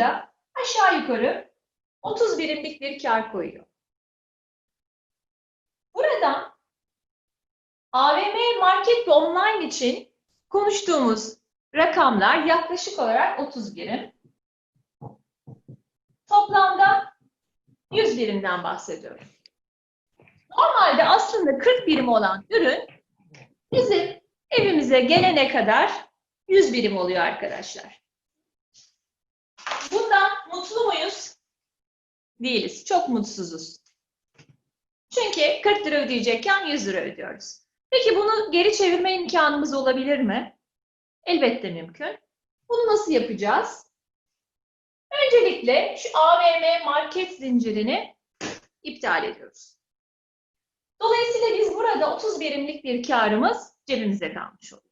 da aşağı yukarı 30 birimlik bir kar koyuyor. Buradan AVM market ve online için konuştuğumuz rakamlar yaklaşık olarak 30 birim. Toplamda 100 birimden bahsediyorum. Normalde aslında 40 birim olan ürün bizim evimize gelene kadar 100 birim oluyor arkadaşlar. Bundan mutlu muyuz? Değiliz. Çok mutsuzuz. Çünkü 40 lira ödeyecekken 100 lira ödüyoruz. Peki bunu geri çevirme imkanımız olabilir mi? Elbette mümkün. Bunu nasıl yapacağız? Öncelikle şu AVM market zincirini iptal ediyoruz. Dolayısıyla biz burada 30 birimlik bir karımız cebimize kalmış oluyor.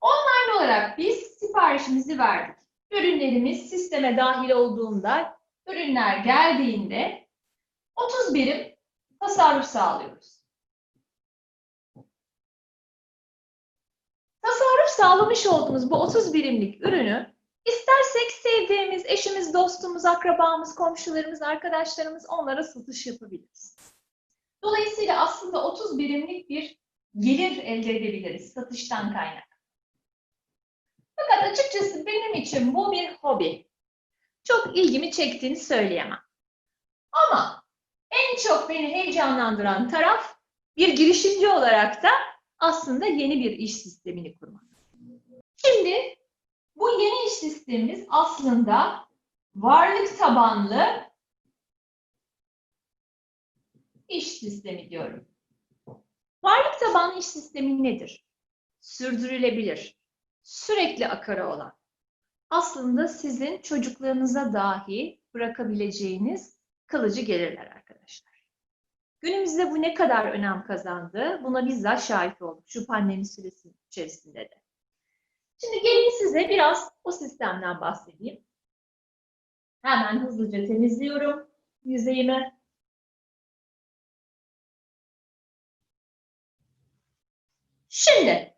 Online olarak biz siparişimizi verdik. Ürünlerimiz sisteme dahil olduğunda, ürünler geldiğinde 30 birim tasarruf sağlıyoruz. Tasarruf sağlamış olduğumuz bu 30 birimlik ürünü istersek sevdiğimiz eşimiz, dostumuz, akrabamız, komşularımız, arkadaşlarımız onlara satış yapabiliriz. Dolayısıyla aslında 30 birimlik bir gelir elde edebiliriz satıştan kaynak. Fakat açıkçası benim için bu bir hobi. Çok ilgimi çektiğini söyleyemem. Ama en çok beni heyecanlandıran taraf bir girişimci olarak da aslında yeni bir iş sistemini kurmak. Şimdi bu yeni iş sistemimiz aslında varlık tabanlı iş sistemi diyorum. Varlık tabanlı iş sistemi nedir? Sürdürülebilir, sürekli akarı olan, aslında sizin çocuklarınıza dahi bırakabileceğiniz kalıcı gelirler arkadaşlar. Günümüzde bu ne kadar önem kazandı, buna bizzat şahit olduk şu pandemi süresi içerisinde de. Şimdi gelin size biraz o sistemden bahsedeyim. Hemen hızlıca temizliyorum yüzeyimi. Şimdi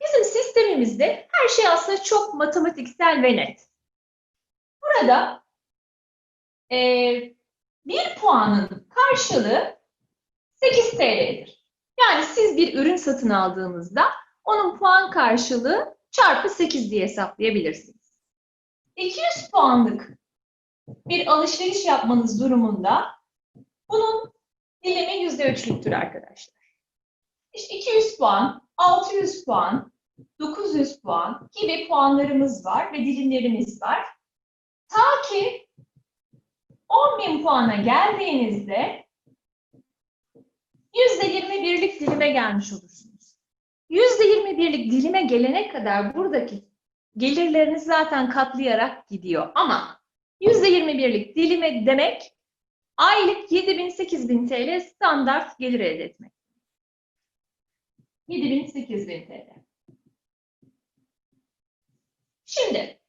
bizim sistemimizde her şey aslında çok matematiksel ve net. Burada eee bir puanın karşılığı 8 TL'dir. Yani siz bir ürün satın aldığınızda onun puan karşılığı çarpı 8 diye hesaplayabilirsiniz. 200 puanlık bir alışveriş yapmanız durumunda bunun dilimi %3'lüktür arkadaşlar. İşte 200 puan, 600 puan, 900 puan gibi puanlarımız var ve dilimlerimiz var. Ta ki 10.000 puana geldiğinizde %21'lik dilime gelmiş olursunuz. %21'lik dilime gelene kadar buradaki gelirleriniz zaten katlayarak gidiyor. Ama %21'lik dilime demek aylık 7000-8000 TL standart gelir elde etmek. 7000-8000 TL. Şimdi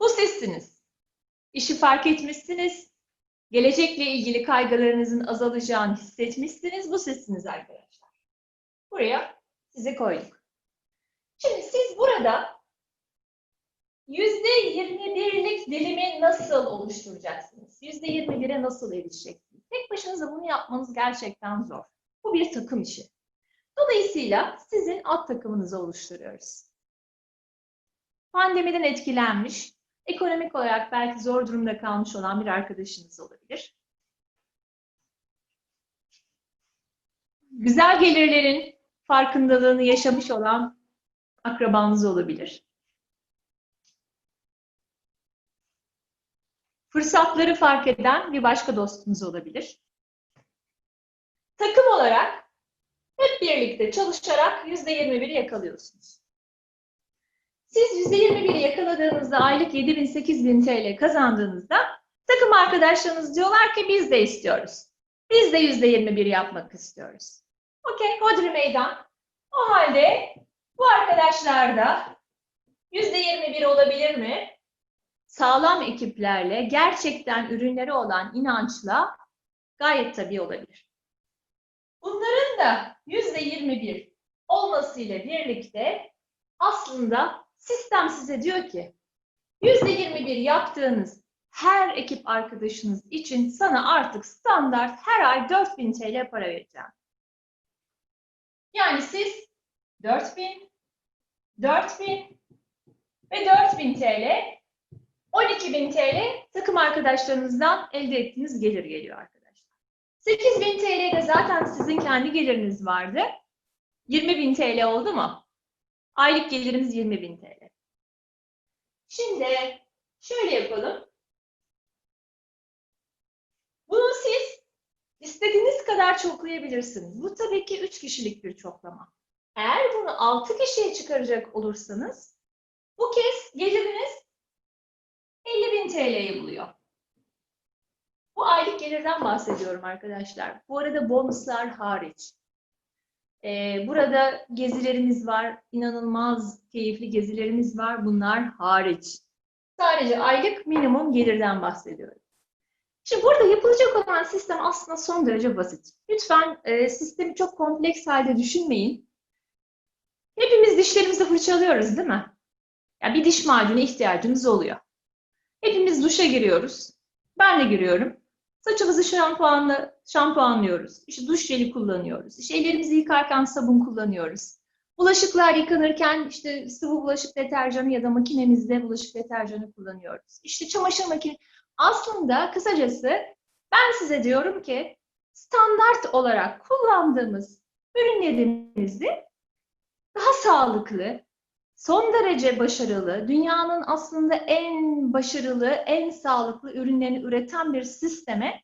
bu sizsiniz. İşi fark etmişsiniz. Gelecekle ilgili kaygılarınızın azalacağını hissetmişsiniz. Bu sizsiniz arkadaşlar. Buraya sizi koyduk. Şimdi siz burada %21'lik dilimi nasıl oluşturacaksınız? %21'e nasıl erişeceksiniz? Tek başınıza bunu yapmanız gerçekten zor. Bu bir takım işi. Dolayısıyla sizin alt takımınızı oluşturuyoruz. Pandemiden etkilenmiş, ekonomik olarak belki zor durumda kalmış olan bir arkadaşınız olabilir. Güzel gelirlerin farkındalığını yaşamış olan akrabanız olabilir. Fırsatları fark eden bir başka dostunuz olabilir. Takım olarak hep birlikte çalışarak %21'i yakalıyorsunuz. Siz %21'i yakaladığınızda aylık 7000-8000 TL kazandığınızda takım arkadaşlarınız diyorlar ki biz de istiyoruz. Biz de %21 yapmak istiyoruz. Okey, hodri meydan. O halde bu arkadaşlar da %21 olabilir mi? Sağlam ekiplerle, gerçekten ürünleri olan inançla gayet tabii olabilir. Bunların da %21 olmasıyla birlikte aslında sistem size diyor ki %21 yaptığınız her ekip arkadaşınız için sana artık standart her ay 4000 TL para vereceğim. Yani siz 4000, 4000 ve 4000 TL 12.000 TL takım arkadaşlarınızdan elde ettiğiniz gelir geliyor arkadaşlar. 8.000 TL de zaten sizin kendi geliriniz vardı. 20.000 TL oldu mu? Aylık gelirimiz 20.000 TL. Şimdi şöyle yapalım. Bunu siz istediğiniz kadar çoklayabilirsiniz. Bu tabii ki 3 kişilik bir çoklama. Eğer bunu 6 kişiye çıkaracak olursanız bu kez geliriniz 50.000 TL'yi buluyor. Bu aylık gelirden bahsediyorum arkadaşlar. Bu arada bonuslar hariç. Ee, burada gezilerimiz var. inanılmaz keyifli gezilerimiz var. Bunlar hariç. Sadece aylık minimum gelirden bahsediyorum. Şimdi burada yapılacak olan sistem aslında son derece basit. Lütfen e, sistemi çok kompleks halde düşünmeyin. Hepimiz dişlerimizi fırçalıyoruz değil mi? Ya bir diş macunu ihtiyacımız oluyor. Hepimiz duşa giriyoruz. Ben de giriyorum. Saçımızı şampuanla şampuanlıyoruz. İşte duş jeli kullanıyoruz. İşte ellerimizi yıkarken sabun kullanıyoruz. Bulaşıklar yıkanırken işte sıvı bulaşık deterjanı ya da makinemizde bulaşık deterjanı kullanıyoruz. İşte çamaşır makine. Aslında kısacası ben size diyorum ki standart olarak kullandığımız ürünlerimizi daha sağlıklı, son derece başarılı, dünyanın aslında en başarılı, en sağlıklı ürünlerini üreten bir sisteme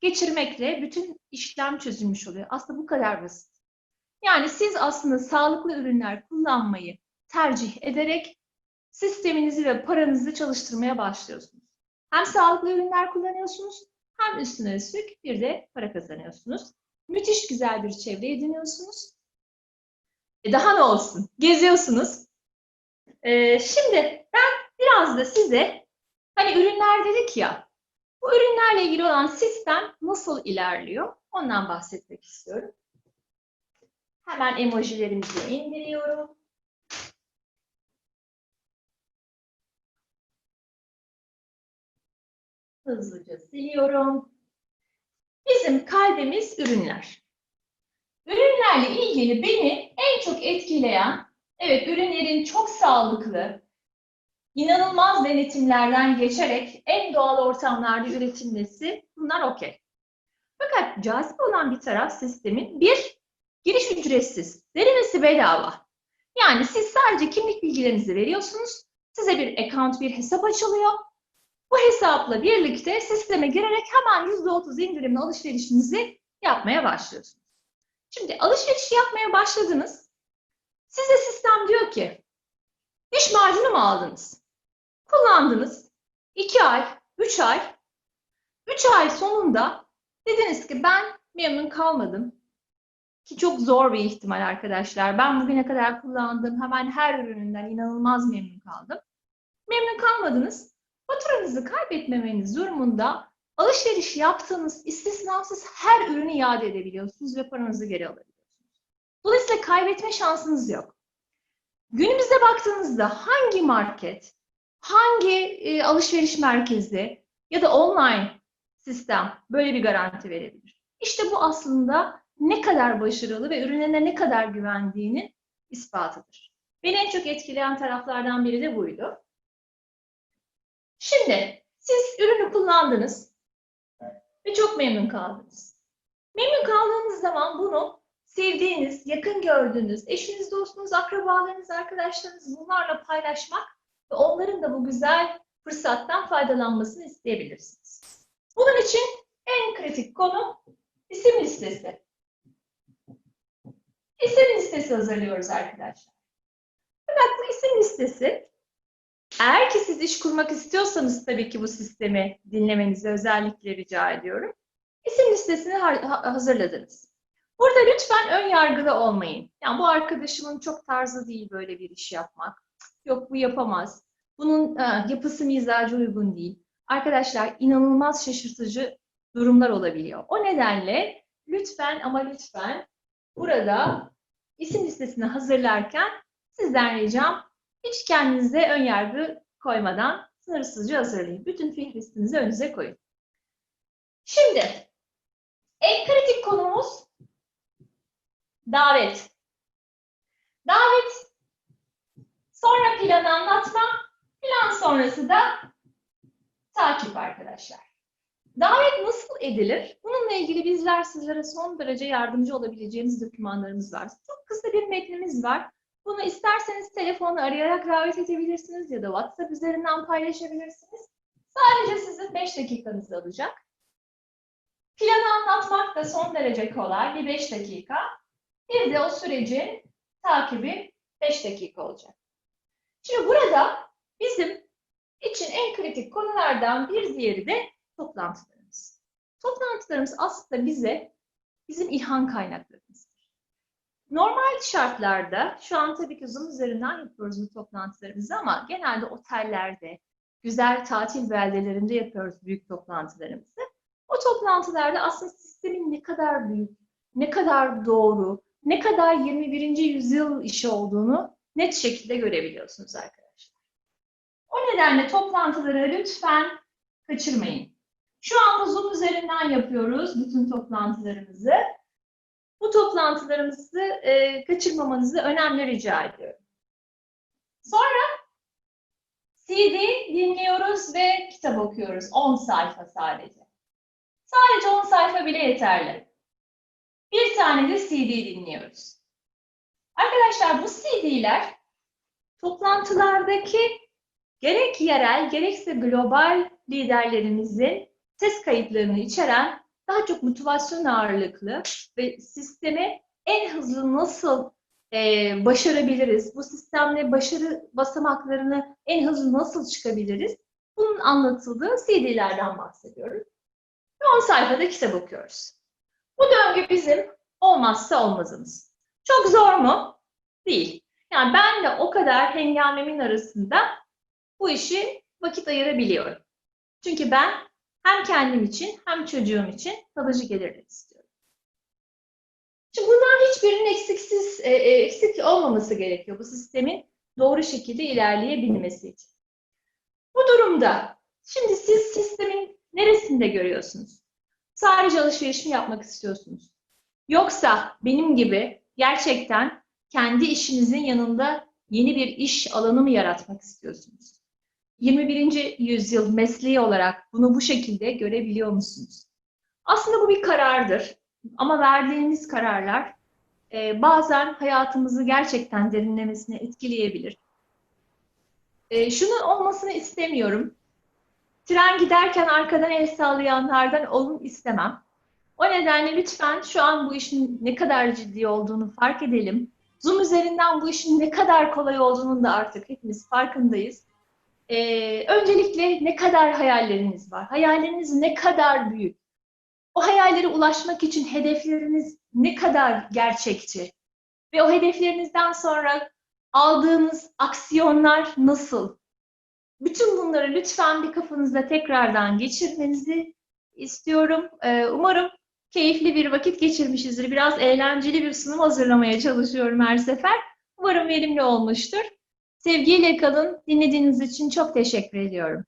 geçirmekle bütün işlem çözülmüş oluyor. Aslında bu kadar basit. Yani siz aslında sağlıklı ürünler kullanmayı tercih ederek sisteminizi ve paranızı çalıştırmaya başlıyorsunuz. Hem sağlıklı ürünler kullanıyorsunuz, hem üstüne üstlük bir de para kazanıyorsunuz. Müthiş güzel bir çevre ediniyorsunuz. E daha ne olsun? Geziyorsunuz, ee, şimdi ben biraz da size hani ürünler dedik ya bu ürünlerle ilgili olan sistem nasıl ilerliyor ondan bahsetmek istiyorum. Hemen emojilerimizi indiriyorum. Hızlıca siliyorum. Bizim kalbimiz ürünler. Ürünlerle ilgili beni en çok etkileyen Evet, ürünlerin çok sağlıklı, inanılmaz denetimlerden geçerek en doğal ortamlarda üretilmesi bunlar okey. Fakat cazip olan bir taraf sistemin bir, giriş ücretsiz, verilmesi bedava. Yani siz sadece kimlik bilgilerinizi veriyorsunuz, size bir account, bir hesap açılıyor. Bu hesapla birlikte sisteme girerek hemen %30 indirimli alışverişinizi yapmaya başlıyorsunuz. Şimdi alışveriş yapmaya başladınız. Size sistem diyor ki, diş macunu mu aldınız? Kullandınız. 2 ay, 3 ay. 3 ay sonunda dediniz ki ben memnun kalmadım. Ki çok zor bir ihtimal arkadaşlar. Ben bugüne kadar kullandığım hemen her ürününden inanılmaz memnun kaldım. Memnun kalmadınız. Faturanızı kaybetmemeniz durumunda alışveriş yaptığınız istisnasız her ürünü iade edebiliyorsunuz ve paranızı geri alabiliyorsunuz. Dolayısıyla kaybetme şansınız yok. Günümüzde baktığınızda hangi market, hangi e, alışveriş merkezi ya da online sistem böyle bir garanti verebilir? İşte bu aslında ne kadar başarılı ve ürünlerine ne kadar güvendiğinin ispatıdır. Beni en çok etkileyen taraflardan biri de buydu. Şimdi siz ürünü kullandınız ve çok memnun kaldınız. Memnun kaldığınız zaman bunu sevdiğiniz, yakın gördüğünüz, eşiniz, dostunuz, akrabalarınız, arkadaşlarınız bunlarla paylaşmak ve onların da bu güzel fırsattan faydalanmasını isteyebilirsiniz. Bunun için en kritik konu isim listesi. İsim listesi hazırlıyoruz arkadaşlar. Fakat bu isim listesi eğer ki siz iş kurmak istiyorsanız tabii ki bu sistemi dinlemenizi özellikle rica ediyorum. İsim listesini hazırladınız. Burada lütfen ön yargılı olmayın. Yani bu arkadaşımın çok tarzı değil böyle bir iş yapmak. Yok bu yapamaz. Bunun e, yapısı mizacı uygun değil. Arkadaşlar inanılmaz şaşırtıcı durumlar olabiliyor. O nedenle lütfen ama lütfen burada isim listesini hazırlarken sizden ricam Hiç kendinize ön yargı koymadan sınırsızca hazırlayın. Bütün fihristinizi önünüze koyun. Şimdi en kritik konumuz davet. Davet sonra planı anlatma, plan sonrası da takip arkadaşlar. Davet nasıl edilir? Bununla ilgili bizler sizlere son derece yardımcı olabileceğimiz dokümanlarımız var. Çok kısa bir metnimiz var. Bunu isterseniz telefonla arayarak davet edebilirsiniz ya da WhatsApp üzerinden paylaşabilirsiniz. Sadece sizin 5 dakikanızı alacak. Planı anlatmak da son derece kolay. Bir 5 dakika. Bir de o sürecin takibi 5 dakika olacak. Şimdi burada bizim için en kritik konulardan bir diğeri de toplantılarımız. Toplantılarımız aslında bize bizim ilham kaynaklarımızdır. Normal şartlarda, şu an tabii ki Zoom üzerinden yapıyoruz bu toplantılarımızı ama genelde otellerde, güzel tatil beldelerinde yapıyoruz büyük toplantılarımızı. O toplantılarda aslında sistemin ne kadar büyük, ne kadar doğru, ne kadar 21. yüzyıl işi olduğunu net şekilde görebiliyorsunuz arkadaşlar. O nedenle toplantıları lütfen kaçırmayın. Şu anda Zoom üzerinden yapıyoruz bütün toplantılarımızı. Bu toplantılarımızı e, kaçırmamanızı önemli rica ediyorum. Sonra CD dinliyoruz ve kitap okuyoruz. 10 sayfa sadece. Sadece 10 sayfa bile yeterli. Bir tane de CD dinliyoruz. Arkadaşlar bu CD'ler toplantılardaki gerek yerel gerekse global liderlerimizin ses kayıtlarını içeren daha çok motivasyon ağırlıklı ve sistemi en hızlı nasıl e, başarabiliriz, bu sistemle başarı basamaklarını en hızlı nasıl çıkabiliriz, bunun anlatıldığı CD'lerden bahsediyoruz. Ve 10 sayfada kitap okuyoruz. Bu döngü bizim olmazsa olmazımız. Çok zor mu? Değil. Yani ben de o kadar hengamemin arasında bu işi vakit ayırabiliyorum. Çünkü ben hem kendim için hem çocuğum için kalıcı gelirler istiyorum. Şimdi bunların hiçbirinin eksiksiz, e, e, eksik olmaması gerekiyor bu sistemin doğru şekilde ilerleyebilmesi için. Bu durumda şimdi siz sistemin neresinde görüyorsunuz? Sadece alışveriş mi yapmak istiyorsunuz? Yoksa benim gibi gerçekten kendi işinizin yanında yeni bir iş alanı mı yaratmak istiyorsunuz? 21. yüzyıl mesleği olarak bunu bu şekilde görebiliyor musunuz? Aslında bu bir karardır. Ama verdiğimiz kararlar e, bazen hayatımızı gerçekten derinlemesine etkileyebilir. E, şunun olmasını istemiyorum. Tren giderken arkadan el sallayanlardan olun istemem. O nedenle lütfen şu an bu işin ne kadar ciddi olduğunu fark edelim. Zoom üzerinden bu işin ne kadar kolay olduğunun da artık hepimiz farkındayız. Ee, öncelikle ne kadar hayalleriniz var? Hayalleriniz ne kadar büyük? O hayallere ulaşmak için hedefleriniz ne kadar gerçekçi? Ve o hedeflerinizden sonra aldığınız aksiyonlar nasıl? Bütün bunları lütfen bir kafanızda tekrardan geçirmenizi istiyorum. Ee, umarım keyifli bir vakit geçirmişizdir. Biraz eğlenceli bir sunum hazırlamaya çalışıyorum her sefer. Umarım verimli olmuştur. Sevgiyle kalın. Dinlediğiniz için çok teşekkür ediyorum.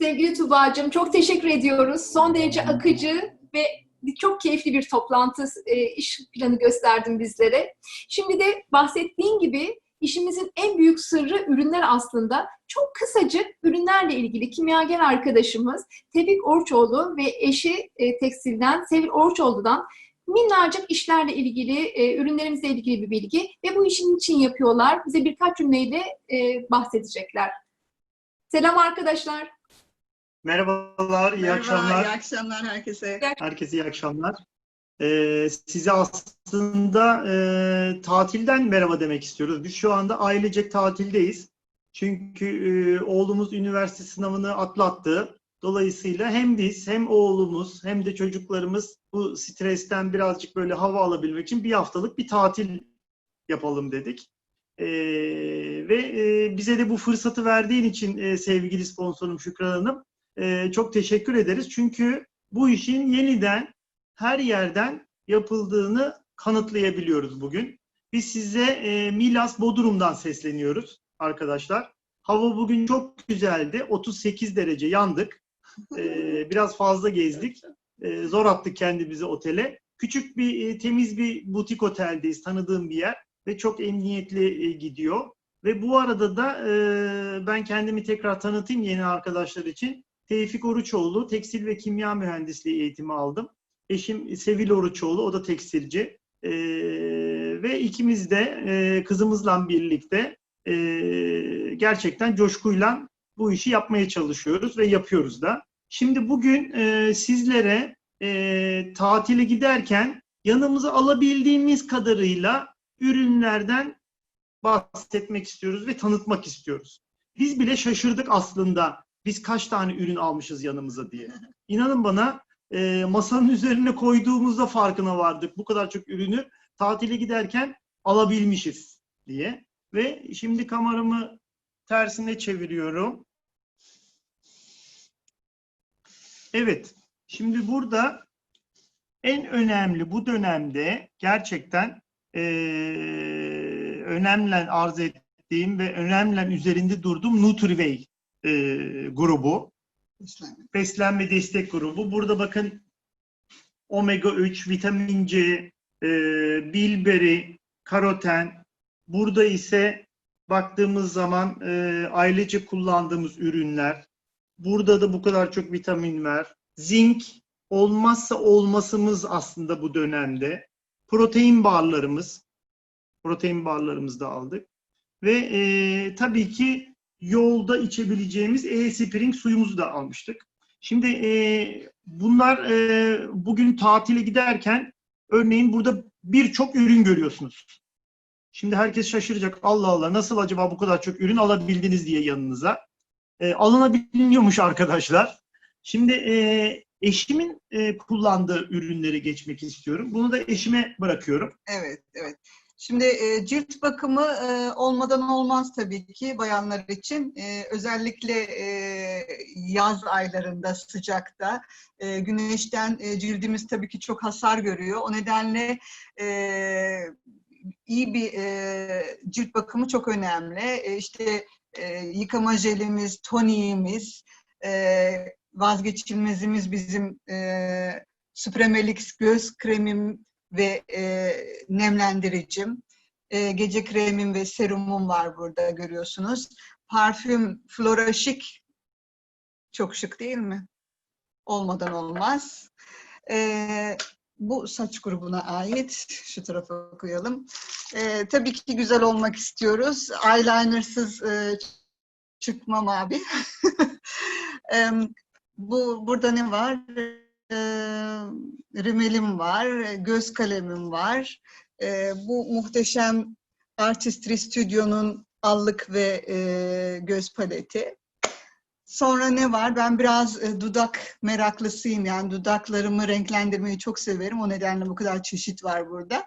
Sevgili Tuba'cığım çok teşekkür ediyoruz. Son derece akıcı ve çok keyifli bir toplantı e, iş planı gösterdin bizlere. Şimdi de bahsettiğin gibi işimizin en büyük sırrı ürünler aslında. Çok kısacık ürünlerle ilgili kimyager arkadaşımız Tevfik Orçoğlu ve eşi e, tekstilden Sevil Orçoğlu'dan minnacık işlerle ilgili, e, ürünlerimizle ilgili bir bilgi ve bu işin için yapıyorlar. Bize birkaç cümleyle e, bahsedecekler. Selam arkadaşlar. Merhabalar, iyi Merhaba, akşamlar. iyi akşamlar herkese. Herkese iyi akşamlar. Ee, size aslında e, tatilden merhaba demek istiyoruz. Biz şu anda ailecek tatildeyiz. Çünkü e, oğlumuz üniversite sınavını atlattı. Dolayısıyla hem biz hem oğlumuz hem de çocuklarımız bu stresten birazcık böyle hava alabilmek için bir haftalık bir tatil yapalım dedik. Ee, ve e, bize de bu fırsatı verdiğin için e, sevgili sponsorum Şükran Hanım e, çok teşekkür ederiz. Çünkü bu işin yeniden her yerden yapıldığını kanıtlayabiliyoruz bugün. Biz size e, Milas Bodrum'dan sesleniyoruz arkadaşlar. Hava bugün çok güzeldi. 38 derece yandık. E, biraz fazla gezdik. E, zor attık kendimizi otele. Küçük bir e, temiz bir butik oteldeyiz. Tanıdığım bir yer ve çok emniyetli e, gidiyor. Ve bu arada da e, ben kendimi tekrar tanıtayım yeni arkadaşlar için. Tevfik Oruçoğlu, tekstil ve kimya mühendisliği eğitimi aldım. Eşim Sevil Oruçoğlu, o da tekstilci. E, ve ikimiz de e, kızımızla birlikte e, gerçekten coşkuyla bu işi yapmaya çalışıyoruz ve yapıyoruz da. Şimdi bugün e, sizlere e, tatile giderken yanımıza alabildiğimiz kadarıyla ürünlerden bahsetmek istiyoruz ve tanıtmak istiyoruz. Biz bile şaşırdık aslında biz kaç tane ürün almışız yanımıza diye. İnanın bana e, masanın üzerine koyduğumuzda farkına vardık. Bu kadar çok ürünü tatile giderken alabilmişiz diye. Ve şimdi kameramı tersine çeviriyorum. Evet. Şimdi burada en önemli bu dönemde gerçekten eee önemli arz ettiğim ve önemli üzerinde durduğum Nutrivey eee, grubu. Beslenme destek grubu. Burada bakın omega 3, vitamin C, e, bilberi, karoten. Burada ise baktığımız zaman e, ailece kullandığımız ürünler. Burada da bu kadar çok vitamin var. Zinc olmazsa olmasımız aslında bu dönemde. Protein barlarımız. Protein barlarımızı da aldık. Ve e, tabii ki yolda içebileceğimiz e-spring suyumuzu da almıştık. Şimdi e, bunlar e, bugün tatile giderken örneğin burada birçok ürün görüyorsunuz. Şimdi herkes şaşıracak. Allah Allah nasıl acaba bu kadar çok ürün alabildiniz diye yanınıza. E, alınabiliyormuş arkadaşlar. Şimdi e, eşimin e, kullandığı ürünleri geçmek istiyorum. Bunu da eşime bırakıyorum. Evet, evet. Şimdi e, cilt bakımı e, olmadan olmaz tabii ki bayanlar için. E, özellikle e, yaz aylarında, sıcakta, e, güneşten e, cildimiz tabii ki çok hasar görüyor. O nedenle e, iyi bir e, cilt bakımı çok önemli. E, işte e, yıkama jelimiz, toniğimiz, e, vazgeçilmezimiz bizim e, Supremelix göz kremim ve e, nemlendiricim. E, gece kremim ve serumum var burada görüyorsunuz. Parfüm Flora Chic. Çok şık değil mi? Olmadan olmaz. E, bu saç grubuna ait. Şu tarafa koyalım. E, tabii ki güzel olmak istiyoruz. Eyelinersız e, çıkmam abi. e, bu burada ne var? e, rimelim var, göz kalemim var. E, bu muhteşem Artistry Studio'nun allık ve e, göz paleti. Sonra ne var? Ben biraz e, dudak meraklısıyım. Yani dudaklarımı renklendirmeyi çok severim. O nedenle bu kadar çeşit var burada.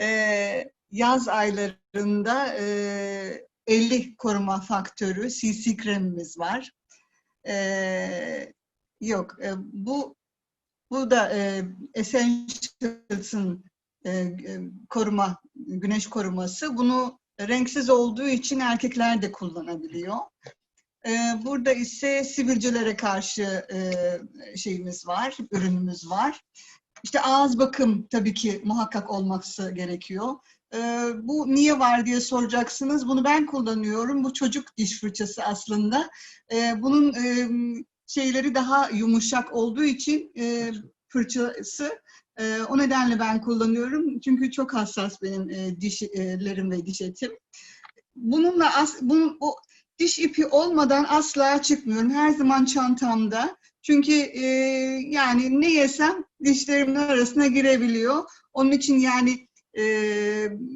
E, yaz aylarında e, 50 koruma faktörü CC kremimiz var. E, yok, e, bu bu da e, Essentials'ın e, e, koruma, güneş koruması. Bunu renksiz olduğu için erkekler de kullanabiliyor. E, burada ise sivilcelere karşı e, şeyimiz var, ürünümüz var. İşte ağız bakım tabii ki muhakkak olması gerekiyor. E, bu niye var diye soracaksınız. Bunu ben kullanıyorum. Bu çocuk diş fırçası aslında. E, bunun e, şeyleri daha yumuşak olduğu için e, fırçası e, o nedenle ben kullanıyorum. Çünkü çok hassas benim e, dişlerim ve diş etim. Bununla as, bunun, o diş ipi olmadan asla çıkmıyorum. Her zaman çantamda. Çünkü e, yani ne yesem dişlerimin arasına girebiliyor. Onun için yani e,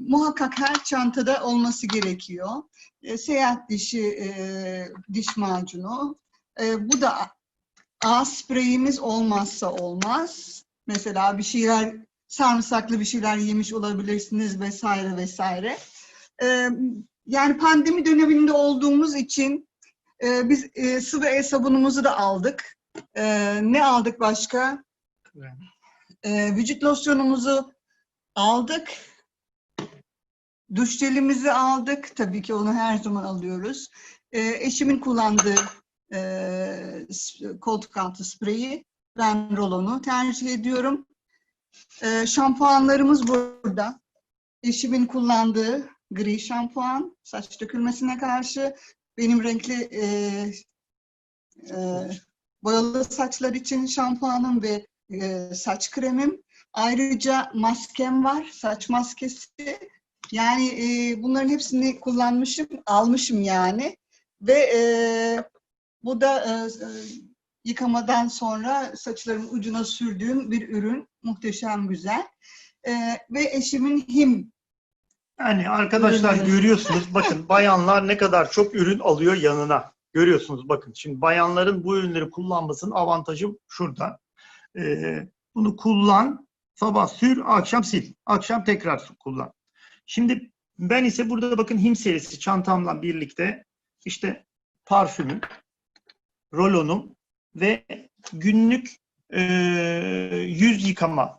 muhakkak her çantada olması gerekiyor. E, seyahat dişi, e, diş macunu, e, bu da ağız spreyimiz olmazsa olmaz. Mesela bir şeyler, sarımsaklı bir şeyler yemiş olabilirsiniz vesaire vesaire. E, yani pandemi döneminde olduğumuz için e, biz e, sıvı el sabunumuzu da aldık. E, ne aldık başka? E, vücut losyonumuzu aldık. Duş jelimizi aldık. Tabii ki onu her zaman alıyoruz. Ee, eşimin kullandığı e, koltuk altı spreyi, ben rolonu tercih ediyorum. Ee, şampuanlarımız burada. Eşimin kullandığı gri şampuan, saç dökülmesine karşı. Benim renkli e, e, boyalı saçlar için şampuanım ve e, saç kremim. Ayrıca maskem var, saç maskesi. Yani e, bunların hepsini kullanmışım, almışım yani. Ve e, bu da e, e, yıkamadan sonra saçlarımın ucuna sürdüğüm bir ürün. Muhteşem güzel. E, ve eşimin him. Yani arkadaşlar Ürünleri. görüyorsunuz bakın bayanlar ne kadar çok ürün alıyor yanına. Görüyorsunuz bakın. Şimdi bayanların bu ürünleri kullanmasının avantajı şurada. Ee, bunu kullan, sabah sür, akşam sil. Akşam tekrar kullan. Şimdi ben ise burada bakın him serisi çantamla birlikte işte parfümüm, rolonum ve günlük e, yüz yıkama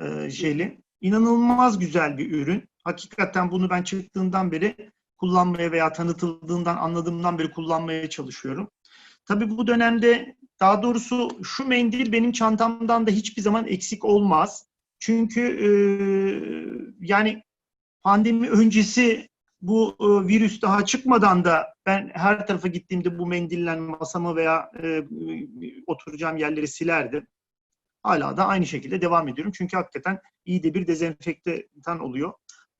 e, jeli. İnanılmaz güzel bir ürün. Hakikaten bunu ben çıktığından beri kullanmaya veya tanıtıldığından anladığımdan beri kullanmaya çalışıyorum. Tabii bu dönemde daha doğrusu şu mendil benim çantamdan da hiçbir zaman eksik olmaz. Çünkü e, yani pandemi öncesi bu e, virüs daha çıkmadan da ben her tarafa gittiğimde bu mendille masamı veya e, oturacağım yerleri silerdim. Hala da aynı şekilde devam ediyorum. Çünkü hakikaten iyi de bir dezenfektan oluyor.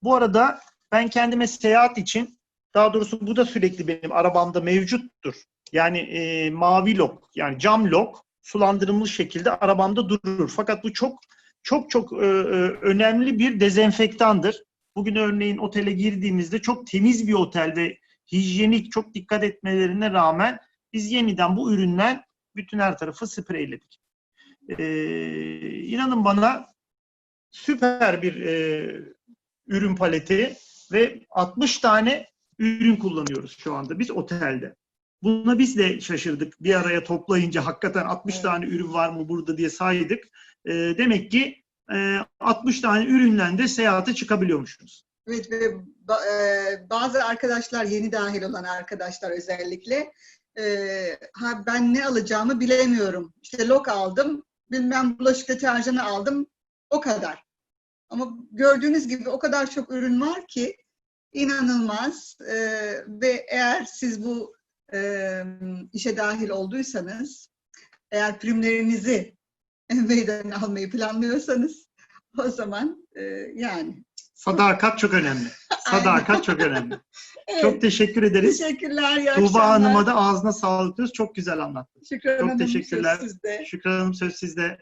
Bu arada ben kendime seyahat için daha doğrusu bu da sürekli benim arabamda mevcuttur. Yani e, mavi lok yani cam lok sulandırılmış şekilde arabamda durur. Fakat bu çok çok çok e, e, önemli bir dezenfektandır. Bugün örneğin otele girdiğimizde çok temiz bir otel ve hijyenik çok dikkat etmelerine rağmen biz yeniden bu üründen bütün her tarafı spreyledik. Ee, inanın bana süper bir e, ürün paleti ve 60 tane ürün kullanıyoruz şu anda biz otelde. Buna biz de şaşırdık. Bir araya toplayınca hakikaten 60 Evet. tane ürün var mı burada diye saydık. Ee, demek ki e, 60 tane üründen de seyahate çıkabiliyormuşuz. Evet ve e, bazı arkadaşlar yeni dahil olan arkadaşlar özellikle e, ha ben ne alacağımı bilemiyorum. İşte lok aldım, bilmem bulaşık deterjanı aldım, o kadar. Ama gördüğünüz gibi o kadar çok ürün var ki inanılmaz E, ve eğer siz bu işe dahil olduysanız, eğer primlerinizi meydan almayı planlıyorsanız o zaman e, yani Sadakat çok önemli. Sadakat çok önemli. Evet. Çok teşekkür ederiz. Teşekkürler. iyi Tuğba akşamlar. Hanım'a da ağzına sağlık diyoruz. Çok güzel anlattı. Şükran çok Hanım, teşekkürler. söz sizde. Şükran Hanım söz sizde.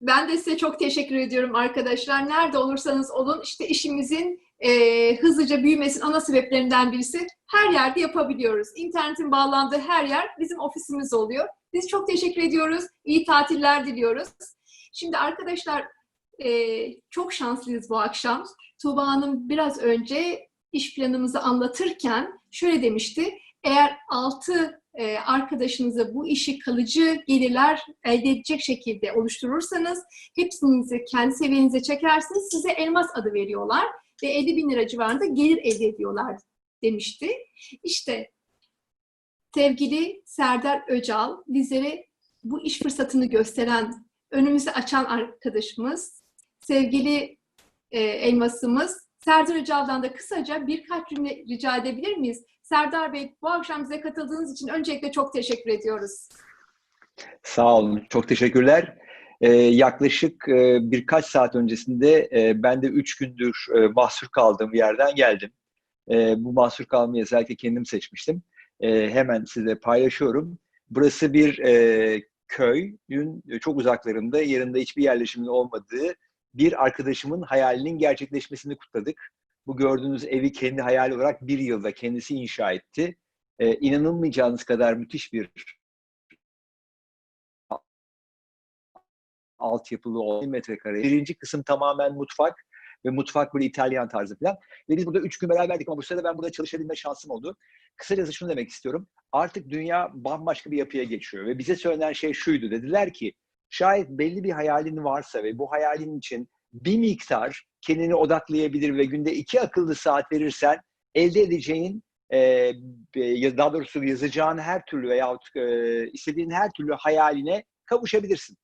Ben de size çok teşekkür ediyorum arkadaşlar. Nerede olursanız olun işte işimizin e, hızlıca büyümesinin ana sebeplerinden birisi her yerde yapabiliyoruz. İnternetin bağlandığı her yer bizim ofisimiz oluyor. Biz çok teşekkür ediyoruz. İyi tatiller diliyoruz. Şimdi arkadaşlar e, çok şanslıyız bu akşam. Tuğba Hanım biraz önce iş planımızı anlatırken şöyle demişti. Eğer altı e, arkadaşınıza bu işi kalıcı gelirler elde edecek şekilde oluşturursanız hepsinizi kendi seviyenize çekersiniz. Size elmas adı veriyorlar ve 50 bin lira civarında gelir elde ediyorlar demişti. İşte sevgili Serdar Öcal bizlere bu iş fırsatını gösteren, önümüzü açan arkadaşımız, sevgili e, elmasımız Serdar Öcal'dan da kısaca birkaç cümle rica edebilir miyiz? Serdar Bey bu akşam bize katıldığınız için öncelikle çok teşekkür ediyoruz. Sağ olun, çok teşekkürler. Ee, yaklaşık e, birkaç saat öncesinde e, ben de üç gündür e, mahsur kaldığım yerden geldim. E, bu mahsur kalmayı özellikle kendim seçmiştim. E, hemen size paylaşıyorum. Burası bir e, köyün çok uzaklarında, yerinde hiçbir yerleşimin olmadığı bir arkadaşımın hayalinin gerçekleşmesini kutladık. Bu gördüğünüz evi kendi hayali olarak bir yılda kendisi inşa etti. E, inanılmayacağınız kadar müthiş bir altyapılı olan metrekare. Birinci kısım tamamen mutfak ve mutfak böyle İtalyan tarzı falan. Ve biz burada üç gün beraberdik ama bu sırada ben burada çalışabilme şansım oldu. Kısacası şunu demek istiyorum. Artık dünya bambaşka bir yapıya geçiyor ve bize söylenen şey şuydu. Dediler ki şayet belli bir hayalin varsa ve bu hayalin için bir miktar kendini odaklayabilir ve günde iki akıllı saat verirsen elde edeceğin e, daha doğrusu yazacağın her türlü veyahut e, istediğin her türlü hayaline kavuşabilirsin.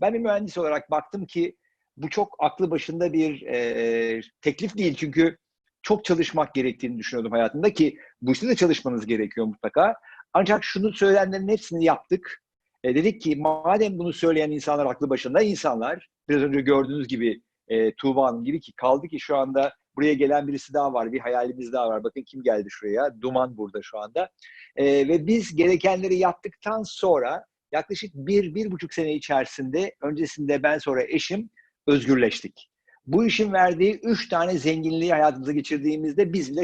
Ben bir mühendis olarak baktım ki bu çok aklı başında bir e, teklif değil çünkü çok çalışmak gerektiğini düşünüyordum hayatımda ki bu işte de çalışmanız gerekiyor mutlaka. Ancak şunu söylenenlerin hepsini yaptık. E, dedik ki madem bunu söyleyen insanlar aklı başında insanlar, biraz önce gördüğünüz gibi e, Tuğba Hanım gibi ki kaldı ki şu anda buraya gelen birisi daha var, bir hayalimiz daha var. Bakın kim geldi şuraya, Duman burada şu anda. E, ve biz gerekenleri yaptıktan sonra yaklaşık bir, bir buçuk sene içerisinde, öncesinde ben sonra eşim özgürleştik. Bu işin verdiği üç tane zenginliği hayatımıza geçirdiğimizde biz bile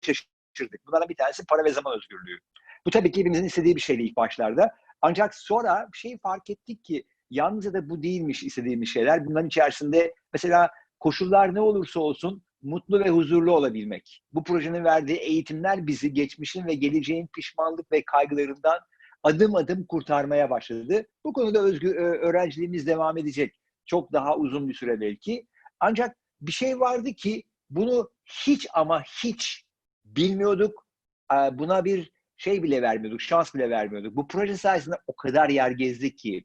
şaşırdık. Bunlardan bir tanesi para ve zaman özgürlüğü. Bu tabii ki hepimizin istediği bir şeydi ilk başlarda. Ancak sonra bir şey fark ettik ki yalnızca da bu değilmiş istediğimiz şeyler. Bunların içerisinde mesela koşullar ne olursa olsun mutlu ve huzurlu olabilmek. Bu projenin verdiği eğitimler bizi geçmişin ve geleceğin pişmanlık ve kaygılarından adım adım kurtarmaya başladı. Bu konuda özgür, öğrenciliğimiz devam edecek. Çok daha uzun bir süre belki. Ancak bir şey vardı ki bunu hiç ama hiç bilmiyorduk. Buna bir şey bile vermiyorduk, şans bile vermiyorduk. Bu proje sayesinde o kadar yer gezdik ki.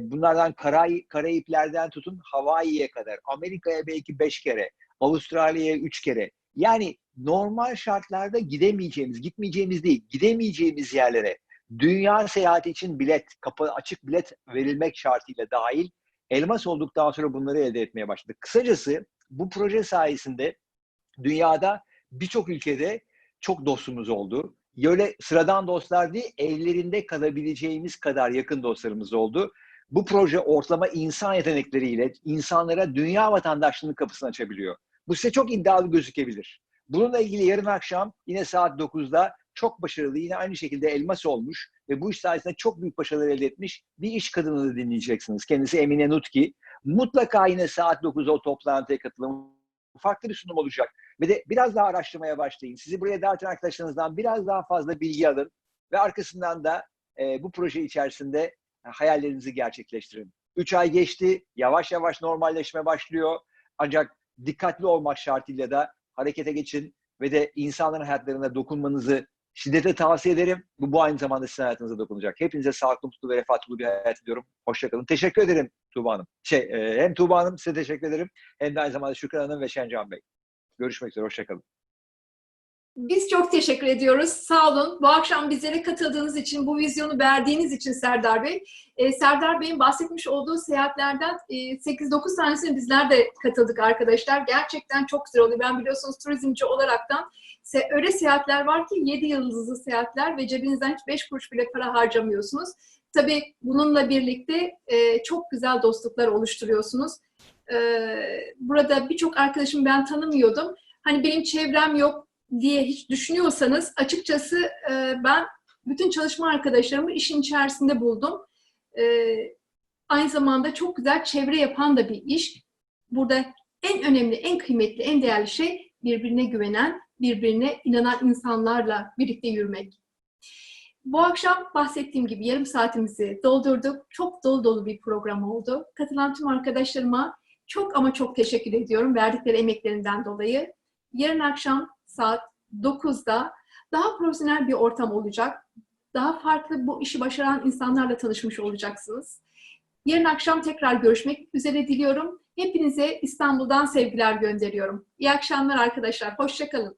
Bunlardan Karay, Karayipler'den tutun Hawaii'ye kadar, Amerika'ya belki beş kere, Avustralya'ya üç kere. Yani normal şartlarda gidemeyeceğimiz, gitmeyeceğimiz değil, gidemeyeceğimiz yerlere dünya seyahati için bilet, kapı açık bilet verilmek şartıyla dahil elmas olduktan sonra bunları elde etmeye başladık. Kısacası bu proje sayesinde dünyada birçok ülkede çok dostumuz oldu. Öyle sıradan dostlar değil, evlerinde kalabileceğimiz kadar yakın dostlarımız oldu. Bu proje ortalama insan yetenekleriyle insanlara dünya vatandaşlığının kapısını açabiliyor. Bu size çok iddialı gözükebilir. Bununla ilgili yarın akşam yine saat 9'da çok başarılı yine aynı şekilde elmas olmuş ve bu iş sayesinde çok büyük başarılar elde etmiş bir iş kadını dinleyeceksiniz. Kendisi Emine Nutki. Mutlaka yine saat 9'da o toplantıya katılın. Farklı bir sunum olacak. Ve de biraz daha araştırmaya başlayın. Sizi buraya dağıtan arkadaşlarınızdan biraz daha fazla bilgi alın. Ve arkasından da e, bu proje içerisinde e, hayallerinizi gerçekleştirin. Üç ay geçti. Yavaş yavaş normalleşme başlıyor. Ancak dikkatli olmak şartıyla da harekete geçin ve de insanların hayatlarına dokunmanızı şiddetle tavsiye ederim. Bu, bu aynı zamanda sizin hayatınıza dokunacak. Hepinize sağlıklı, mutlu ve refahlı bir hayat diliyorum. Hoşçakalın. Teşekkür ederim Tuğba Hanım. Şey, e, hem Tuğba Hanım size teşekkür ederim. Hem de aynı zamanda Şükran Hanım ve Şencan Bey. Görüşmek üzere. Hoşçakalın. Biz çok teşekkür ediyoruz. Sağ olun. Bu akşam bizlere katıldığınız için, bu vizyonu verdiğiniz için Serdar Bey. Ee, Serdar Bey'in bahsetmiş olduğu seyahatlerden e, 8-9 tanesine bizler de katıldık arkadaşlar. Gerçekten çok güzel oluyor. Ben biliyorsunuz turizmci olaraktan se öyle seyahatler var ki 7 yıldızlı seyahatler ve cebinizden hiç 5 kuruş bile para harcamıyorsunuz. Tabii bununla birlikte e, çok güzel dostluklar oluşturuyorsunuz. E, burada birçok arkadaşım ben tanımıyordum. Hani benim çevrem yok diye hiç düşünüyorsanız açıkçası e, ben bütün çalışma arkadaşlarımı işin içerisinde buldum. E, aynı zamanda çok güzel çevre yapan da bir iş. Burada en önemli, en kıymetli, en değerli şey birbirine güvenen, birbirine inanan insanlarla birlikte yürümek. Bu akşam bahsettiğim gibi yarım saatimizi doldurduk. Çok dolu dolu bir program oldu. Katılan tüm arkadaşlarıma çok ama çok teşekkür ediyorum verdikleri emeklerinden dolayı. Yarın akşam saat 9'da daha profesyonel bir ortam olacak. Daha farklı bu işi başaran insanlarla tanışmış olacaksınız. Yarın akşam tekrar görüşmek üzere diliyorum. Hepinize İstanbul'dan sevgiler gönderiyorum. İyi akşamlar arkadaşlar. Hoşçakalın.